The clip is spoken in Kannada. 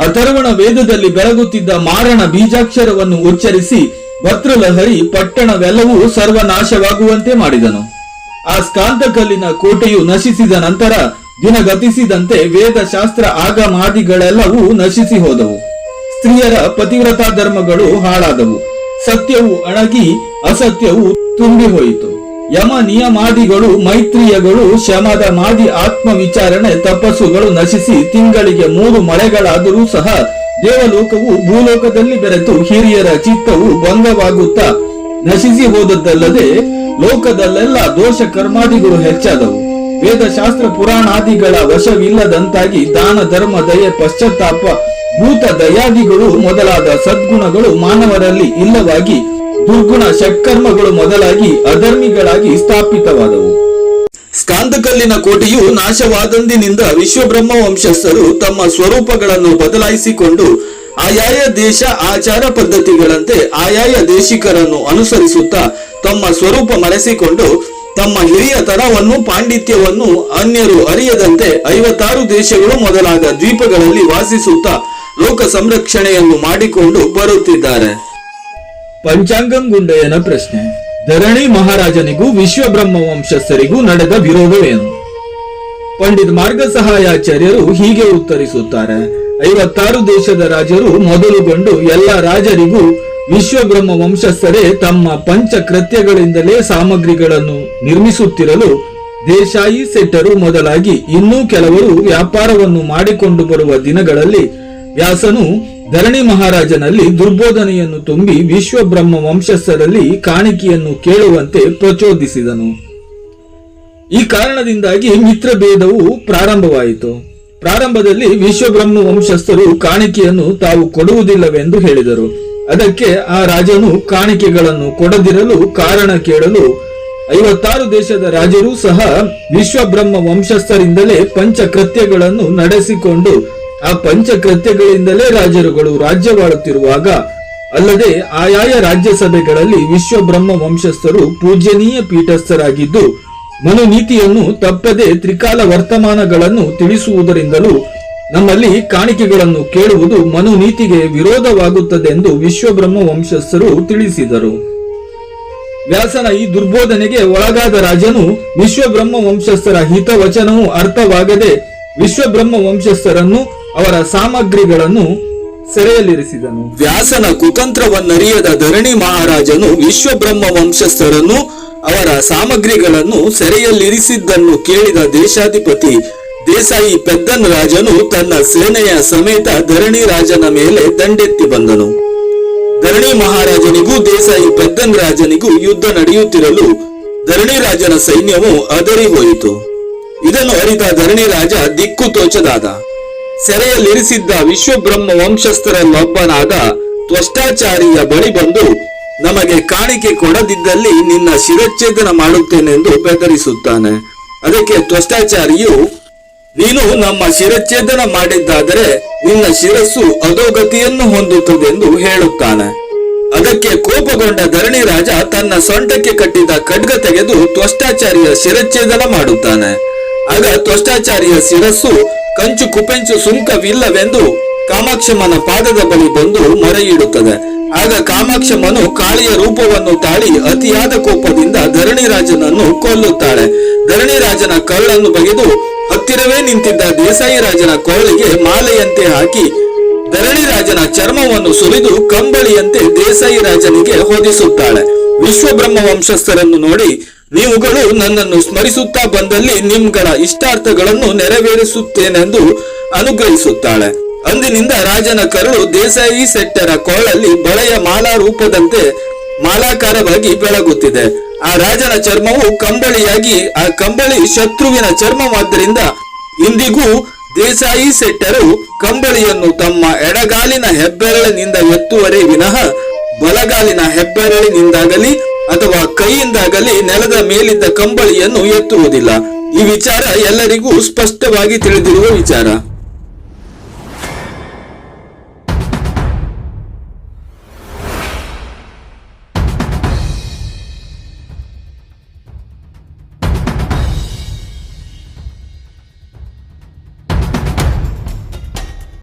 ಅಥರ್ವಣ ವೇದದಲ್ಲಿ ಬೆಳಗುತ್ತಿದ್ದ ಮಾರಣ ಬೀಜಾಕ್ಷರವನ್ನು ಉಚ್ಚರಿಸಿ ವತ್ರಲಹರಿ ಪಟ್ಟಣವೆಲ್ಲವೂ ಸರ್ವನಾಶವಾಗುವಂತೆ ಮಾಡಿದನು. ಆ ಸ್ಕಾಂತಕಲ್ಲಿನ ಕೋಟೆಯು ನಶಿಸಿದ ನಂತರ ದಿನಗತಿಸಿದಂತೆ ವೇದಶಾಸ್ತ್ರ ಆಗಮಾದಿಗಳೆಲ್ಲವೂ ನಶಿಸಿ ಹೋದವು. ಸ್ತ್ರೀಯರ ಪತಿವ್ರತಾ ಧರ್ಮಗಳು ಹಾಳಾದವು. ಸತ್ಯವು ಅಣಗಿ, ಅಸತ್ಯವು ತುಂಬಿ ಹೋಯಿತು. ಯಮ ನಿಯಮಾದಿಗಳು ಮೈತ್ರಿಯಗಳು, ಶಮದ ಮಾದಿ ಆತ್ಮ ವಿಚಾರಣೆ ತಪಸ್ಸುಗಳು ನಶಿಸಿ ತಿಂಗಳಿಗೆ ಮೂರು ಮಳೆಗಳಾದರೂ ಸಹ ದೇವಲೋಕವು ಭೂಲೋಕದಲ್ಲಿ ಬೆರೆತು ಹಿರಿಯರ ಚಿತ್ತವು ಭಂಗವಾಗುತ್ತಾ ನಶಿಸಿ ಹೋದದ್ದಲ್ಲದೆ ಲೋಕದಲ್ಲೆಲ್ಲ ದೋಷ ಕರ್ಮಾದಿಗಳು ಹೆಚ್ಚಾದವು. ವೇದಶಾಸ್ತ್ರ ಪುರಾಣಾದಿಗಳ ವಶವಿಲ್ಲದಂತಾಗಿ ದಾನ, ಧರ್ಮ, ದಯೆ, ಪಶ್ಚಾತ್ತಾಪ, ಭೂತ ದಯಾದಿಗಳು ಮೊದಲಾದ ಸದ್ಗುಣಗಳು ಮಾನವರಲ್ಲಿ ಇಲ್ಲವಾಗಿ ದುರ್ಗುಣ ಷಟ್ಕರ್ಮಗಳು ಮೊದಲಾಗಿ ಅಧರ್ಮಿಗಳಾಗಿ ಸ್ಥಾಪಿತವಾದವು. ಸ್ಕಾಂದಕಲ್ಲಿನ ಕೋಟೆಯು ನಾಶವಾದಂದಿನಿಂದ ವಿಶ್ವಬ್ರಹ್ಮ ವಂಶಸ್ಥರು ತಮ್ಮ ಸ್ವರೂಪಗಳನ್ನು ಬದಲಾಯಿಸಿಕೊಂಡು ಆಯಾಯ ದೇಶ ಆಚಾರ ಪದ್ಧತಿಗಳಂತೆ ಆಯಾಯ ದೇಶಿಕರನ್ನು ಅನುಸರಿಸುತ್ತಾ ತಮ್ಮ ಸ್ವರೂಪ ಮರೆಸಿಕೊಂಡು ತಮ್ಮ ಹಿರಿಯ ತರವನ್ನು ಪಾಂಡಿತ್ಯವನ್ನು ಅನ್ಯರು ಅರಿಯದಂತೆ ಐವತ್ತಾರು ದೇಶಗಳು ಮೊದಲಾದ ದ್ವೀಪಗಳಲ್ಲಿ ವಾಸಿಸುತ್ತಾ ಲೋಕ ಸಂರಕ್ಷಣೆಯನ್ನು ಮಾಡಿಕೊಂಡು ಬರುತ್ತಿದ್ದಾರೆ. ಪಂಚಾಂಗಂ ಗುಂಡೆಯನ ಪ್ರಶ್ನೆ. ಧರಣಿ ಮಹಾರಾಜನಿಗೂ ವಿಶ್ವಬ್ರಹ್ಮ ವಂಶಸ್ಥರಿಗೂ ನಡೆದ ವಿರೋಧವೇನು? ಪಂಡಿತ್ ಮಾರ್ಗ ಸಹಾಯಾಚಾರ್ಯರು ಹೀಗೆ ಉತ್ತರಿಸುತ್ತಾರೆ. ಐವತ್ತಾರು ದೇಶದ ರಾಜರು ಮೊದಲುಗೊಂಡು ಎಲ್ಲ ರಾಜರಿಗೂ ವಿಶ್ವಬ್ರಹ್ಮ ವಂಶಸ್ಥರೇ ತಮ್ಮ ಪಂಚ ಕೃತ್ಯಗಳಿಂದಲೇ ಸಾಮಗ್ರಿಗಳನ್ನು ನಿರ್ಮಿಸುತ್ತಿರಲು ದೇಶಾಯಿ ಸೆಟ್ಟರು ಮೊದಲಾಗಿ ಇನ್ನೂ ಕೆಲವರು ವ್ಯಾಪಾರವನ್ನು ಮಾಡಿಕೊಂಡು ಬರುವ ದಿನಗಳಲ್ಲಿ ವ್ಯಾಸನು ಧರಣಿ ಮಹಾರಾಜನಲ್ಲಿ ದುರ್ಬೋಧನೆಯನ್ನು ತುಂಬಿ ವಿಶ್ವಬ್ರಹ್ಮ ವಂಶಸ್ಥರಲ್ಲಿ ಕಾಣಿಕೆಯನ್ನು ಕೇಳುವಂತೆ ಪ್ರಚೋದಿಸಿದನು. ಈ ಕಾರಣದಿಂದಾಗಿ ಮಿತ್ರಭೇದವು ಪ್ರಾರಂಭವಾಯಿತು. ಪ್ರಾರಂಭದಲ್ಲಿ ವಿಶ್ವಬ್ರಹ್ಮ ವಂಶಸ್ಥರು ಕಾಣಿಕೆಯನ್ನು ತಾವು ಕೊಡುವುದಿಲ್ಲವೆಂದು ಹೇಳಿದರು. ಅದಕ್ಕೆ ಆ ರಾಜನು ಕಾಣಿಕೆಗಳನ್ನು ಕೊಡದಿರಲು ಕಾರಣ ಕೇಳಲು ಐವತ್ತಾರು ದೇಶದ ರಾಜರೂ ಸಹ ವಿಶ್ವಬ್ರಹ್ಮ ವಂಶಸ್ಥರಿಂದಲೇ ಪಂಚಕೃತ್ಯಗಳನ್ನು ನಡೆಸಿಕೊಂಡು ಆ ಪಂಚಕೃತ್ಯಗಳಿಂದಲೇ ರಾಜರುಗಳು ರಾಜ್ಯವಾಳುತ್ತಿರುವಾಗ ಅಲ್ಲದೆ ಆಯಾಯ ರಾಜ್ಯಸಭೆಗಳಲ್ಲಿ ವಿಶ್ವಬ್ರಹ್ಮ ವಂಶಸ್ಥರು ಪೂಜ್ಯನೀಯ ಪೀಠಸ್ಥರಾಗಿದ್ದು, ಮನುನೀತಿಯನ್ನು ತಪ್ಪದೆ ತ್ರಿಕಾಲ ವರ್ತಮಾನಗಳನ್ನು ತಿಳಿಸುವುದರಿಂದಲೂ ನಮ್ಮಲ್ಲಿ ಕಾಣಿಕೆಗಳನ್ನು ಕೇಳುವುದು ಮನುನೀತಿಗೆ ವಿರೋಧವಾಗುತ್ತದೆಂದು ವಿಶ್ವಬ್ರಹ್ಮ ವಂಶಸ್ಥರು ತಿಳಿಸಿದರು. ವ್ಯಾಸನ ಈ ದುರ್ಬೋಧನೆಗೆ ಒಳಗಾದ ರಾಜನು ವಿಶ್ವಬ್ರಹ್ಮ ವಂಶಸ್ಥರ ಹಿತವಚನವೂ ಅರ್ಥವಾಗದೆ ವಿಶ್ವಬ್ರಹ್ಮ ವಂಶಸ್ಥರನ್ನು ಅವರ ಸಾಮಗ್ರಿಗಳನ್ನು ಸೆರೆಯಲ್ಲಿರಿಸಿದನು. ವ್ಯಾಸನ ಕುತಂತ್ರವನ್ನರಿಯದ ಧರಣಿ ಮಹಾರಾಜನು ವಿಶ್ವಬ್ರಹ್ಮ ವಂಶಸ್ಥರನ್ನು ಅವರ ಸಾಮಗ್ರಿಗಳನ್ನು ಸೆರೆಯಲ್ಲಿರಿಸಿದ್ದನ್ನು ಕೇಳಿದ ದೇಶಾಧಿಪತಿ ದೇಸಾಯಿ ಪೆದ್ದನ್ ರಾಜನು ತನ್ನ ಸೇನೆಯ ಸಮೇತ ಧರಣಿ ರಾಜನ ಮೇಲೆ ದಂಡೆತ್ತಿ ಬಂದನು. ಧರಣಿ ಮಹಾರಾಜನಿಗೂ ದೇಸಾಯಿ ಪೆದ್ದನ್ ರಾಜನಿಗೂ ಯುದ್ಧ ನಡೆಯುತ್ತಿರಲು ಧರಣಿ ರಾಜನ ಸೈನ್ಯವು ಅದರಿ ಹೋಯಿತು. ಇದನ್ನು ಅರಿತ ಧರಣಿ ರಾಜ ದಿಕ್ಕು ತೋಚದಾದ. ಸೆರೆಯಲ್ಲಿರಿಸಿದ್ದ ವಿಶ್ವಬ್ರಹ್ಮ ವಂಶಸ್ಥರಲ್ಲೊಬ್ಬನಾದ ತ್ವಷ್ಟಾಚಾರಿಯ ಬಳಿ ಬಂದು ನಮಗೆ ಕಾಣಿಕೆ ಕೊಡದಿದ್ದಲ್ಲಿ ನಿನ್ನ ಶಿರಚ್ಛೇದನ ಮಾಡುತ್ತೇನೆಂದು ಬೆದರಿಸುತ್ತಾನೆ. ಅದಕ್ಕೆ ತ್ವಷ್ಟಾಚಾರಿಯು, ನೀನು ನಮ್ಮ ಶಿರಚ್ಛೇದನ ಮಾಡಿದ್ದಾದರೆ ನಿನ್ನ ಶಿರಸ್ಸು ಅಧೋಗತಿಯನ್ನು ಹೊಂದುತ್ತದೆಂದು ಹೇಳುತ್ತಾನೆ. ಅದಕ್ಕೆ ಕೋಪಗೊಂಡ ಧರಣಿ ರಾಜ ತನ್ನ ಸೊಂಟಕ್ಕೆ ಕಟ್ಟಿದ ಖಡ್ಗ ತೆಗೆದು ತ್ವಷ್ಟಾಚಾರಿಯ ಶಿರಚ್ಛೇದನ ಮಾಡುತ್ತಾನೆ. ಆಗ ತ್ವಷ್ಟಾಚಾರಿಯ ಶಿರಸ್ಸು ಕಂಚು ಕುಪೆಂಚು ಸುಂಕವಿಲ್ಲವೆಂದು ಕಾಮಾಕ್ಷಮ್ಮನ ಪಾದದ ಬಳಿ ಬಂದು ಮೊರೆಯಿಡುತ್ತದೆ. ಆಗ ಕಾಮಾಕ್ಷಮ್ಮನು ಕಾಳಿಯ ರೂಪವನ್ನು ತಾಳಿ ಅತಿಯಾದ ಕೋಪದಿಂದ ಧರಣಿ ರಾಜನನ್ನು ಕೊಲ್ಲುತ್ತಾಳೆ. ಧರಣಿ ರಾಜನ ಕರುಳನ್ನು ಬಗೆದು ಹತ್ತಿರವೇ ನಿಂತಿದ್ದ ದೇಸಾಯಿ ರಾಜನ ಕೊರಳಿಗೆ ಮಾಲೆಯಂತೆ ಹಾಕಿ ಧರಣಿ ರಾಜನ ಚರ್ಮವನ್ನು ಸುಲಿದು ಕಂಬಳಿಯಂತೆ ದೇಸಾಯಿ ರಾಜನಿಗೆ ಹೊದಿಸುತ್ತಾಳೆ. ವಿಶ್ವಬ್ರಹ್ಮ ವಂಶಸ್ಥರನ್ನು ನೋಡಿ, ನೀವುಗಳು ನನ್ನನ್ನು ಸ್ಮರಿಸುತ್ತಾ ಬಂದಲ್ಲಿ ನಿಮ್ಗಳ ಇಷ್ಟಾರ್ಥಗಳನ್ನು ನೆರವೇರಿಸುತ್ತೇನೆಂದು ಅನುಗ್ರಹಿಸುತ್ತಾಳೆ. ಅಂದಿನಿಂದ ರಾಜನ ಕರುಳು ದೇಸಾಯಿ ಸೆಟ್ಟರ ಕೊಳಲ್ಲಿ ಬಳೆಯ ಮಾಲಾ ರೂಪದಂತೆ ಮಾಲಾಕಾರವಾಗಿ ಬೆಳಗುತ್ತಿದೆ. ಆ ರಾಜನ ಚರ್ಮವು ಕಂಬಳಿಯಾಗಿ, ಆ ಕಂಬಳಿ ಶತ್ರುವಿನ ಚರ್ಮವಾದ್ದರಿಂದ ಇಂದಿಗೂ ದೇಸಾಯಿ ಸೆಟ್ಟರು ಕಂಬಳಿಯನ್ನು ತಮ್ಮ ಎಡಗಾಲಿನ ಹೆಬ್ಬೆರಳಿನಿಂದ ಎತ್ತುವರೆ ವಿನಃ ಬಲಗಾಲಿನ ಹೆಬ್ಬೆರಳಿನಿಂದಾಗಲಿ ಅಥವಾ ಕೈಯಿಂದಾಗಲಿ ನೆಲದ ಮೇಲಿದ್ದ ಕಂಬಳಿಯನ್ನು ಎತ್ತುವುದಿಲ್ಲ. ಈ ವಿಚಾರ ಎಲ್ಲರಿಗೂ ಸ್ಪಷ್ಟವಾಗಿ ತಿಳಿದಿರುವ ವಿಚಾರ.